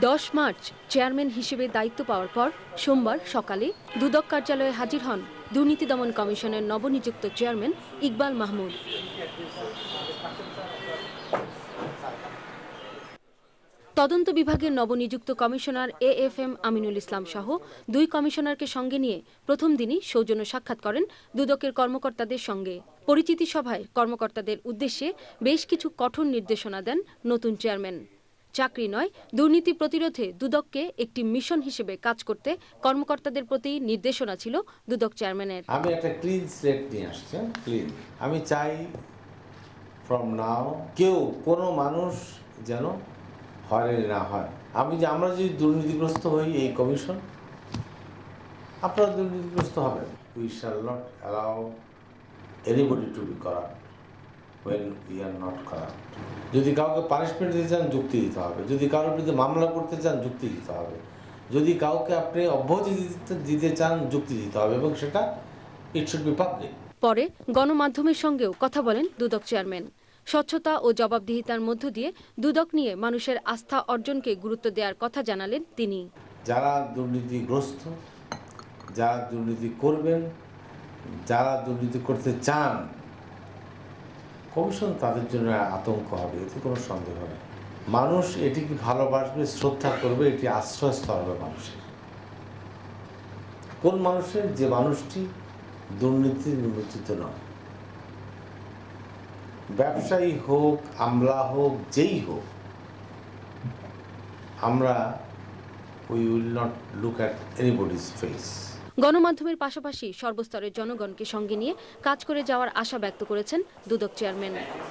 দশ March, chairman হিসেবে দায়িত্ব পাওয়ার পর সোমবার সকালে দুদক কার্যালয়ে হাজির হন দুর্নীতি দমন কমিশনের নবনিযুক্ত চেয়ারম্যান ইকবাল মাহমুদ। তদন্ত বিভাগের নবনিযুক্ত commissioner A F M Aminul Islam সহ দুই কমিশনারকে সঙ্গে নিয়ে প্রথম দিনই সৌজন্য সাক্ষাৎ করেন দুদকের কর্মকর্তাদের সঙ্গে। পরিচিতি সভায় কর্মকর্তাদের উদ্দেশ্যে বেশ কিছু কঠোর নির্দেশনা দেন নতুন চেয়ারম্যান। চাকরি নয়, দুর্নীতি প্রতিরোধে দুদককে একটি মিশন হিসেবে কাজ করতে কর্মকর্তাদের প্রতি নির্দেশনা ছিল দুদক চেয়ারম্যানের। আমি একটা ক্লিন স্লেট নিয়ে আসছি ক্লিন আমি চাই ফ্রম নাও কেউ, কোনো মানুষ যেন হয়রানি না হয়। আমি যে, আমরা যদি দুর্নীতিগ্রস্ত হই এই কমিশন আপনারা দুর্নীতিগ্রস্ত হবেন। We shall not allow anybody to be corrupt when we are not corrupt যদি কাউকে পানিশমেন্ট দিতে চান যুক্তি দিতে হবে। যদি কারোর বিরুদ্ধে মামলা করতে চান যুক্তি দিতে হবে। যদি কাউকে আপনি অব্যাহতি দিতে দিতে চান যুক্তি দিতে হবে এবং সেটা ইট শুড বি পাবলিক পরে গণমাধ্যমের সঙ্গেও কথা বলেন দুদক চেয়ারম্যান। স্বচ্ছতা ও জবাবদিহিতার মধ্য দিয়ে দুদক নিয়ে মানুষের আস্থা অর্জনকে গুরুত্ব দেওয়ার কথা জানালেন তিনি। যারা দুর্নীতিগ্রস্ত যারা দুর্নীতি করবেন যারা দুর্নীতি করতে চান কমিশন তাদের জন্য আতঙ্ক হবে, এতে কোনো সন্দেহ নেই মানুষ এটিকে ভালোবাসবে, শ্রদ্ধা করবে, এটি আশ্রয়স্থল হবে মানুষের। কোন মানুষের? যে মানুষটি দুর্নীতি নিমজ্জিত নয়। ব্যবসায়ী হোক, আমলা হোক, যেই হোক, আমরা we will not look at anybody's face গণমাধ্যমের পাশাপাশি সর্বস্তরের জনগণকে সঙ্গে নিয়ে কাজ করে যাওয়ার আশা ব্যক্ত করেছেন দুদক চেয়ারম্যান।